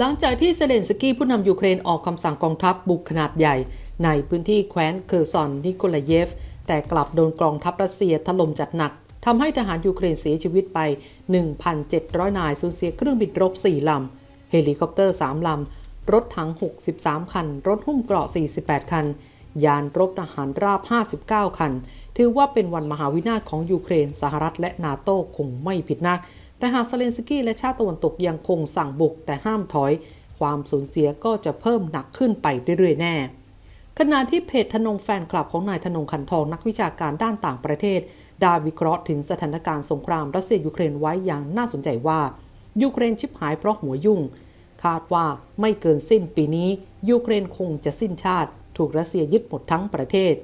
หลังจากที่เซเลนสกี้ผู้นำยูเครนออกคำสั่งกองทัพบุกขนาดใหญ่ ในพื้นที่แคว้นเคอร์ซอนนิโคลเยฟ แต่กลับโดนกองทัพรัสเซียถล่มจัดหนักทำให้ทหารยูเครนเสียชีวิตไป 1,700 นายสูญเสียเครื่องบินรบ 4 ลำ เฮลิคอปเตอร์ 3 ลำ รถถัง 63 คัน รถหุ้มเกราะ 48 คัน ยานรบทหารราบ 59 คัน ถือว่าเป็นวันมหาวินาศของยูเครน สหรัฐและนาโต้คงไม่ผิดนัก แต่หากเซเลนสกี้และชาติตะวันตกยังคงสั่งบุกแต่ห้ามถอย ความสูญเสียก็จะเพิ่มหนักขึ้นไปเรื่อยๆแน่ ขณะที่เพจธนงแฟนคลับของนายธนงขันทองนักวิชาการด้านต่างประเทศได้วิเคราะห์ถึงสถานการณ์สงครามรัสเซียยูเครนไว้อย่างน่าสนใจว่า ยูเครนชิบหายเพราะหัวยุ่ง คาดว่าไม่เกินสิ้นปีนี้ ยูเครนคงจะสิ้นชาติ ถูกรัสเซียยึดหมดทั้งประเทศ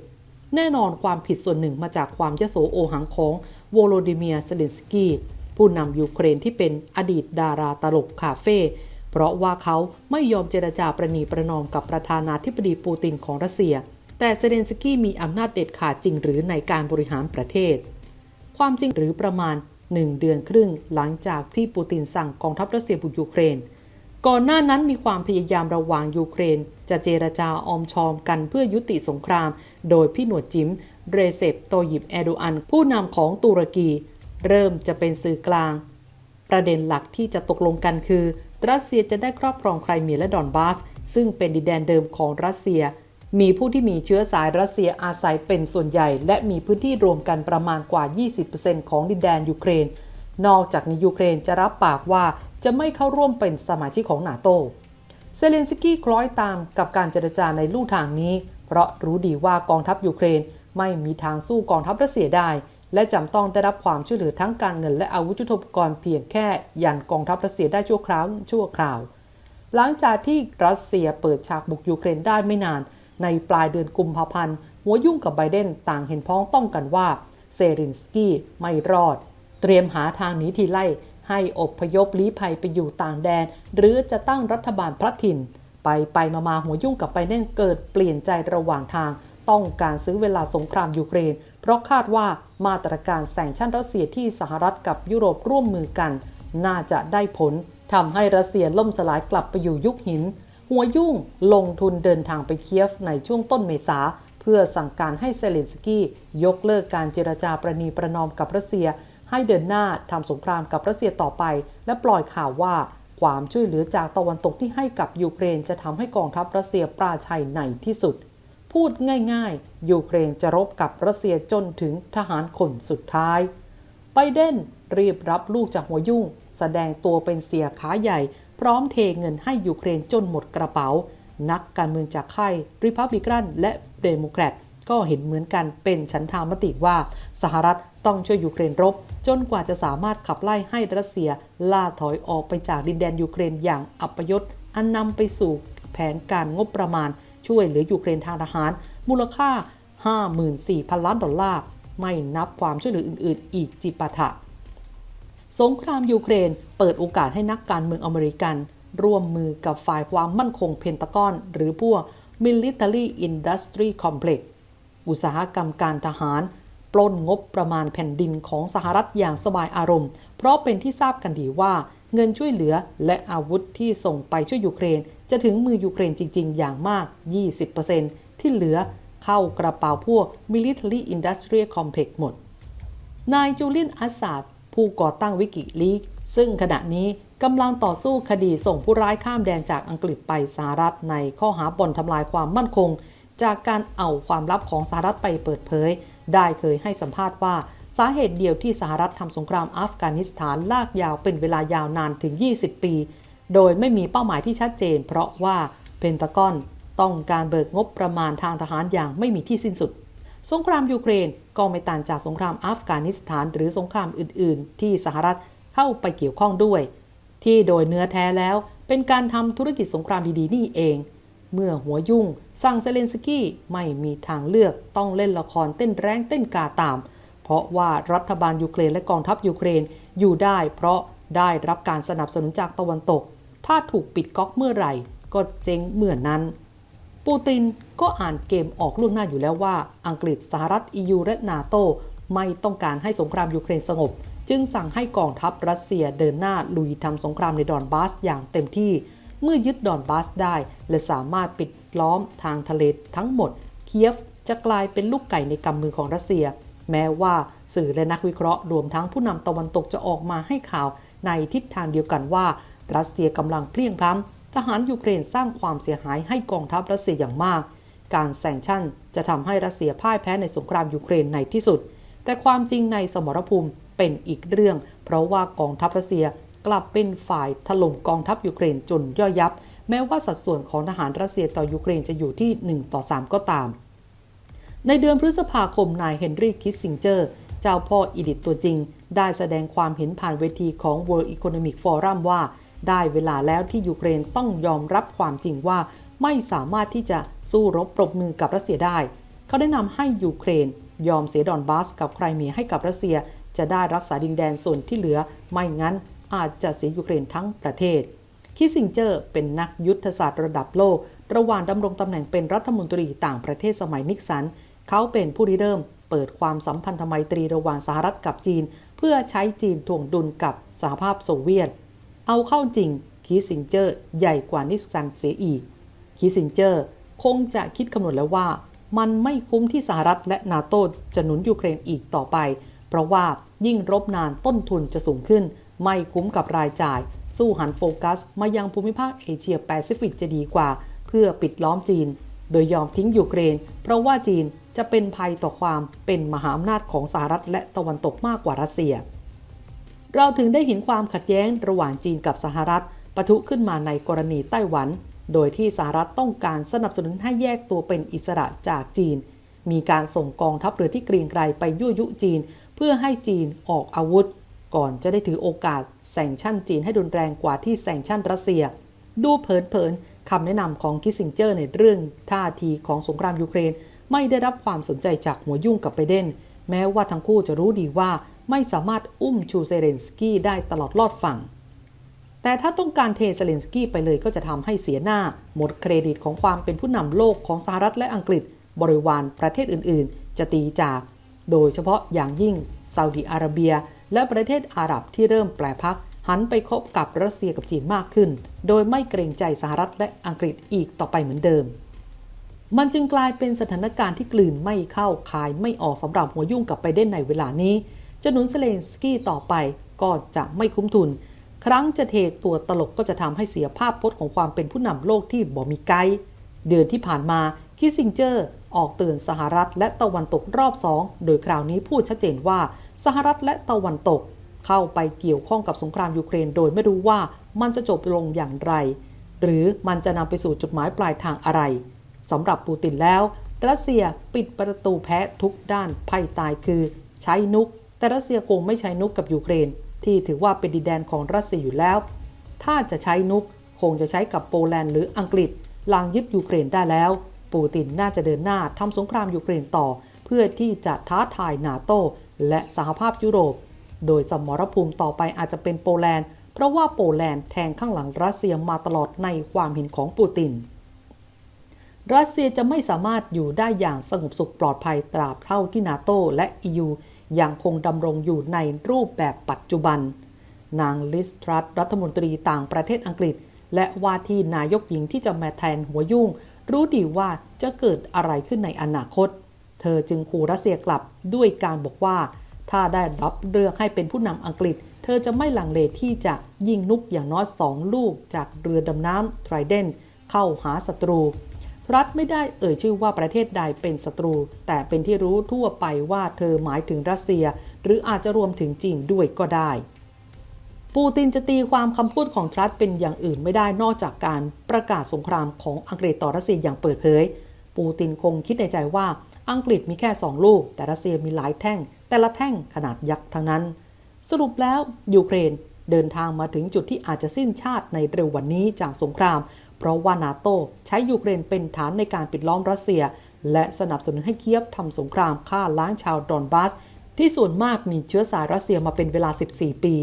แน่นอนความผิดส่วนหนึ่งมาจากความยโสโอหังของโวโลดิเมียร์เซเลนสกี้ ผู้นำยูเครนที่เป็นอดีตดาราตลกคาเฟ่เพราะว่าเขาไม่ยอมเจรจาประนีประนอมกับประธานาธิบดีปูตินของรัสเซีย แต่เซเลนสกี้มีอำนาจเด็ดขาดจริงหรือในการบริหารประเทศ ความจริงหรือประมาณ 1 เดือนครึ่งหลังจากที่ปูตินสั่งกองทัพรัสเซียบุกยูเครน ก่อนหน้านั้นมีความพยายามระหว่างยูเครน จะเจรจาออมชอมกันเพื่อยุติสงคราม โดยพี่หนวดจิมเรเซปโตยิบแอร์โดอันผู้นำของตุรกี เริ่มจะเป็นสื่อกลาง ประเด็นหลักที่จะตกลงกันคือ รัสเซียจะได้ครอบครองไครเมียและดอนบาส ซึ่งเป็นดินแดนเดิมของรัสเซีย มีผู้ที่มีเชื้อสายรัสเซียอาศัยเป็นส่วนใหญ่ และมีพื้นที่รวมกันประมาณกว่า 20%ของดินแดนยูเครน นอกจากนี้ยูเครนจะรับปากว่าจะไม่เข้าร่วมเป็นสมาชิกของนาโตเซเลนสกี้คล้อยตามกับการเจรจาในลู่ทางนี้ เพราะรู้ดีว่ากองทัพยูเครนไม่มีทางสู้กองทัพรัสเซียได้ และจำต้องได้รับความช่วยเหลือทั้งการเงินและอาวุธยุทโธปกรณ์เพียงแค่ยันกองทัพรัสเซียได้ชั่วคราวชั่วคราว หลังจากที่รัสเซียเปิดฉากบุกยูเครนได้ไม่นาน ในปลายเดือนกุมภาพันธ์หัวยุ่งกับไบเดนต่างเห็นพ้องต้องกันว่าเซรินสกี้ไม่รอด เตรียมหาทางหนีทีไล่ ให้อบพยพลี้ภัยไปอยู่ต่างแดน หรือจะตั้งรัฐบาลพระถิ่น ไปไปมามาหัวยุ่งกับไบเดนเกิดเปลี่ยนใจระหว่างทาง ต้องการซื้อเวลาสงครามยูเครน เพราะคาดว่ามาตรการแซงชั่นรัสเซียที่สหรัฐกับยุโรปร่วมมือกัน น่าจะได้ผลทำให้รัสเซียล่มสลายกลับไปอยู่ยุคหิน หัวยุ่งลงทุนเดินทางไปเคียฟในช่วงต้นเมษา เพื่อสั่งการให้เซเลนสกี้ยกเลิกการเจรจาประนีประนอมกับรัสเซีย ให้เดินหน้าทำสงครามกับรัสเซียต่อไป และปล่อยข่าวว่าความช่วยเหลือจากตะวันตกที่ให้กับยูเครนจะทำให้กองทัพรัสเซียปราชัยในที่สุด พูดง่ายๆ ยูเครนจะรบกับรัสเซียจนถึงทหารคนสุดท้าย ไบเดนรีบรับลูกจากหัวยุ่ง แสดงตัวเป็นเสียขาใหญ่ พร้อมเทเงินให้ยูเครนจนหมดกระเป๋า นักการเมืองจากค่ายริพับลิกันและเดโมแครตก็เห็นเหมือนกันเป็นฉันทามติว่า สหรัฐต้องช่วยยูเครนรบ จนกว่าจะสามารถขับไล่ให้รัสเซียล่าถอยออกไปจากดินแดนยูเครนอย่างอัปยศอันนำไปสู่แผนการงบประมาณ ช่วยเหลือยูเครนทางทหาร มูลค่า 54,000 ล้านดอลลาร์ ไม่นับความช่วยเหลืออื่น ๆ อีกจิปาถะ สงครามยูเครนเปิดโอกาสให้นักการเมืองอเมริกัน ร่วมมือกับฝ่ายความมั่นคงเพนตากอน หรือพวก Military Industry Complex อุตสาหกรรมการทหาร ปล้นงบประมาณแผ่นดินของสหรัฐอย่างสบายอารมณ์ เพราะเป็นที่ทราบกันดีว่า เงินช่วยเหลือและอาวุธที่ส่งไปช่วยยูเครน จะถึงมือยูเครนจริง ๆ อย่างมาก 20%ที่เหลือเข้ากระเป๋าพวก Military Industrial Complex หมด นายจูเลียนอัสซาดผู้ก่อตั้งวิกิลีก ซึ่งขณะนี้กำลังต่อสู้คดีส่งผู้ร้ายข้ามแดนจากอังกฤษไปสหรัฐในข้อหาบ่อนทำลายความมั่นคง จากการเอาความลับของสหรัฐไปเปิดเผย ได้เคยให้สัมภาษณ์ว่า สาเหตุเดียวที่สหรัฐทำสงครามอัฟกานิสถานลากยาวเป็นเวลายาวนานถึง 20 ปี โดยไม่มีเป้าหมายที่ชัดเจน เพราะว่าเพนตากอนต้องการเบิกงบประมาณทางทหารอย่างไม่มีที่สิ้นสุด สงครามยูเครนก็ไม่ต่างจากสงครามอัฟกานิสถาน หรือสงครามอื่น ๆ ที่สหรัฐเข้าไปเกี่ยวข้องด้วย ที่โดยเนื้อแท้แล้วเป็นการทำธุรกิจสงครามดี ๆ นี่เอง เมื่อหัวยุ่งสั่งเซเลนสกี้ไม่มีทางเลือกต้องเล่นละครเต้นแรงเต้นกาตาม เพราะว่ารัฐบาลยูเครนและกองทัพยูเครนอยู่ได้ เพราะได้รับการสนับสนุนจากตะวันตก ถ้าถูกปิดก๊อกเมื่อไหร่ ก็เจ๊งเมื่อนั้น ปูตินก็อ่านเกมออกล่วงหน้าอยู่แล้วว่า อังกฤษสหรัฐ EU และนาโตไม่ต้องการให้สงครามยูเครนสงบ จึงสั่งให้กองทัพรัสเซียเดินหน้าลุยทำสงครามในดอนบาสอย่างเต็มที่ เมื่อยึดดอนบาสได้ และสามารถปิดล้อมทางทะเลทั้งหมด เคียฟจะกลายเป็นลูกไก่ในกำมือของรัสเซีย แม้ว่าสื่อและนักวิเคราะห์รวมทั้งผู้นำตะวันตกจะออกมาให้ข่าวในทิศทางเดียวกันว่า รัสเซียกำลังเพลียงพล้ำทหารยูเครนสร้างความเสียหายให้กองทัพรัสเซียอย่างมาก การแซงชั่นจะทำให้รัสเซียพ่ายแพ้ในสงครามยูเครนในที่สุด แต่ความจริงในสมรภูมิเป็นอีกเรื่อง เพราะว่ากองทัพรัสเซียกลับเป็นฝ่ายถล่มกองทัพยูเครนจนย่อยยับ แม้ว่าสัดส่วนของทหารรัสเซียต่อยูเครนจะอยู่ที่ 1 ต่อ 3 ก็ตาม ในเดือนพฤษภาคมนายเฮนรี่คิสซิงเจอร์เจ้าพ่ออีลิตตัวจริง ได้แสดงความเห็นผ่านเวทีของ World Economic Forum ว่า ได้เวลาแล้วที่ยูเครนต้องยอมรับความจริงว่า ไม่สามารถที่จะสู้รบปรบมือกับรัสเซียได้ เขาแนะนำให้ยูเครน ยอมเสียดอนบาสกับไครเมียให้กับรัสเซีย จะได้รักษาดินแดนส่วนที่เหลือ ไม่งั้นอาจจะเสียยูเครนทั้งประเทศ คิสซิงเจอร์ เป็นนักยุทธศาสตร์ระดับโลก ระหว่างดำรงตำแหน่งเป็นรัฐมนตรีต่างประเทศสมัยนิกสัน เขาเป็นผู้ริเริ่มเปิดความสัมพันธไมตรีระหว่างสหรัฐกับจีน เพื่อใช้จีนถ่วงดุลกับสหภาพโซเวียต เอาเข้าจริงคิสซิงเจอร์ใหญ่กว่านิกสันเสียอีกคิสซิงเจอร์คงจะคิดคำนวณแล้วว่า มันไม่คุ้มที่สหรัฐและนาโตจะหนุนยูเครนอีกต่อไป เพราะว่ายิ่งรบนานต้นทุนจะสูงขึ้น ไม่คุ้มกับรายจ่าย สู้หันโฟกัส มายังภูมิภาคเอเชียแปซิฟิกจะดีกว่า เพื่อปิดล้อมจีน โดยยอมทิ้งยูเครน เพราะว่าจีน จะเป็นภัยต่อความเป็นมหาอำนาจของสหรัฐและตะวันตกมากกว่ารัสเซีย เราถึงได้เห็นความขัดแย้งระหว่างจีนกับสหรัฐปะทุขึ้นมาในกรณีไต้หวัน โดยที่สหรัฐต้องการสนับสนุนให้แยกตัวเป็นอิสระจากจีน มีการส่งกองทัพเรือที่เกรียงไกรไปยั่วยุจีน เพื่อให้จีนออกอาวุธ ก่อนจะได้ถือโอกาสแซงชั่นจีนให้รุนแรงกว่าที่แซงชั่นรัสเซีย ดูเผินๆคำแนะนำของคิสซิงเจอร์ในเรื่องท่าทีของสงครามยูเครน ไม่ได้รับความสนใจจากหัวยุ่งกับไบเดนแม้ว่าทั้งคู่จะรู้ดีว่าไม่สามารถอุ้มชูเซเรนสกี้ได้ตลอดรอดฝั่ง แต่ถ้าต้องการเทเซเลนสกี้ไปเลยก็จะทำให้เสียหน้า หมดเครดิตของความเป็นผู้นำโลกของสหรัฐและอังกฤษ บริวารประเทศอื่น ๆ จะตีจาก โดยเฉพาะอย่างยิ่งซาอุดิอาระเบีย และประเทศอาหรับที่เริ่มแปลพักหันไปคบกับรัสเซียกับจีนมากขึ้น โดยไม่เกรงใจสหรัฐและอังกฤษอีกต่อไปเหมือนเดิม มันจึงกลายเป็นสถานการณ์ที่กลืนไม่เข้าคายไม่ออกสำหรับหัวยุ่งกับไบเดนในเวลานี้จะหนุนเซเลนสกี้ต่อไปก็จะไม่คุ้มทุน ครั้งจะเทตัวตลกก็จะทำให้เสียภาพพจน์ของความเป็นผู้นำโลกที่บ่มีไกด์เดือนที่ผ่านมาคิสซิงเจอร์ ออกเตือนสหรัฐและตะวันตกรอบสองโดยคราวนี้พูดชัดเจนว่าสหรัฐและตะวันตก เข้าไปเกี่ยวข้องกับสงครามยูเครน โดยไม่รู้ว่ามันจะจบลงอย่างไร หรือมันจะนำไปสู่จุดหมายปลายทางอะไร สำหรับปูตินแล้ว รัสเซียปิดประตูแพ้ทุกด้านไพ่ตายคือใช้นุก แต่รัสเซียคงไม่ใช้นุกกับยูเครน ที่ถือว่าเป็นดินแดนของรัสเซียอยู่แล้ว ถ้าจะใช้นุกคงจะใช้กับโปแลนด์หรืออังกฤษหลังยึดยูเครนได้แล้ว ปูตินน่าจะเดินหน้าทำสงครามยูเครนต่อ เพื่อที่จะท้าทายนาโตและสหภาพยุโรป โดยสมรภูมิต่อไปอาจจะเป็นโปแลนด์ เพราะว่าโปแลนด์แทงข้างหลังรัสเซียมาตลอดในความเห็นของปูติน รัสเซียจะไม่สามารถอยู่ได้อย่างสงบสุขปลอดภัยตราบเท่าที่นาโตและ EU ยังคงดำรงอยู่ในรูปแบบปัจจุบัน นางลิสทรัสรัฐมนตรีต่างประเทศอังกฤษ และว่าที่นายกหญิงที่จะมาแทนหัวยุ่ง รู้ดีว่าจะเกิดอะไรขึ้นในอนาคต เธอจึงขู่รัสเซียกลับด้วยการบอกว่า ถ้าได้รับเลือกให้เป็นผู้นำอังกฤษ เธอจะไม่หลังเลที่จะยิงนุกอย่างน้อยสองลูกจากเรือดำน้ำไทรเดนเข้าหาศัตรู รัฐไม่ได้เอ่ยชื่อว่าประเทศใดเป็นศัตรู แต่เป็นที่รู้ทั่วไปว่าเธอหมายถึงรัสเซีย หรืออาจจะรวมถึงจีนด้วยก็ได้ ปูตินจะตีความคำพูดของทรัสเป็นอย่างอื่นไม่ได้นอกจากการประกาศสงครามของอังกฤษต่อรัสเซียอย่างเปิดเผย ปูตินคงคิดในใจว่าอังกฤษมีแค่สองลูก แต่รัสเซียมีหลายแท่ง แต่ละแท่งขนาดยักษ์ทั้งนั้น สรุปแล้วยูเครนเดินทางมาถึงจุดที่อาจจะสิ้นชาติในเร็ววันนี้จากสงคราม เพราะว่านาโตใช้ยูเครนเป็นฐานในการปิดล้อมรัสเซีย และสนับสนุนให้เคียฟทำสงครามฆ่าล้างชาวดอนบาส ที่ส่วนมากมีเชื้อสายรัสเซียมาเป็นเวลา 14 ปี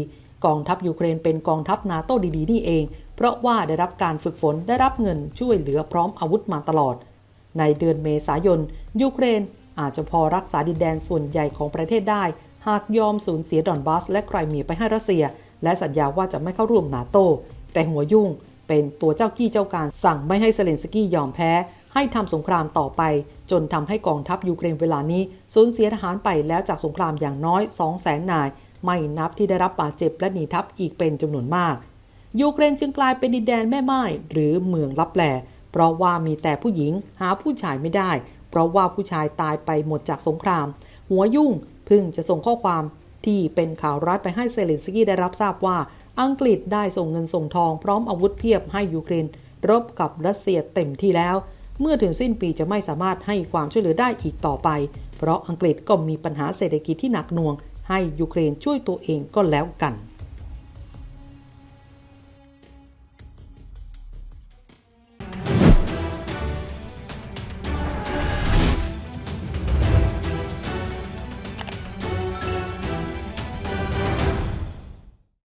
กองทัพยูเครนเป็นกองทัพนาโตดีๆนี่เอง เพราะว่าได้รับการฝึกฝนได้รับเงินช่วยเหลือพร้อมอาวุธมาตลอด ในเดือนเมษายน ยูเครนอาจจะพอรักษาดินแดนส่วนใหญ่ของประเทศได้ หากยอมสูญเสียดอนบาส และไครเมียไปให้รัสเซีย และสัญญาว่าจะไม่เข้าร่วมนาโต แต่หัวยุ่ง เป็นตัวเจ้ากี้เจ้าการสั่งไม่ให้เซเลนสกี้ยอมแพ้ ให้ทำสงครามต่อไป จนทำให้กองทัพยูเครนเวลานี้สูญเสียทหารไปแล้วจากสงครามอย่างน้อย 2 0 0แสนนาย ไม่นับที่ได้รับบาดเจ็บและหนีทัพอีกเป็นจำนวนมากยูเครนจึงกลายเป็นดินแดนแม่ไม้หรือเมืองลับแหลเพราะว่ามีแต่ผู้หญิงหาผู้ชายไม่ได้ เพราะว่าผู้ชายตายไปหมดจากสงคราม หัวยุ่งเพิ่งจะส่งข้อความที่เป็นข่าวร้ายไปให้เซเลนสกี้ได้รับทราบว่า อังกฤษได้ส่งเงินส่งทองพร้อมอาวุธเพียบให้ยูเครนรบกับรัสเซียเต็มที่แล้ว เมื่อถึงสิ้นปีจะไม่สามารถให้ความช่วยเหลือได้อีกต่อไป เพราะอังกฤษก็มีปัญหาเศรษฐกิจที่หนักหน่วง ให้ยูเครนช่วยตัวเองก็แล้วกัน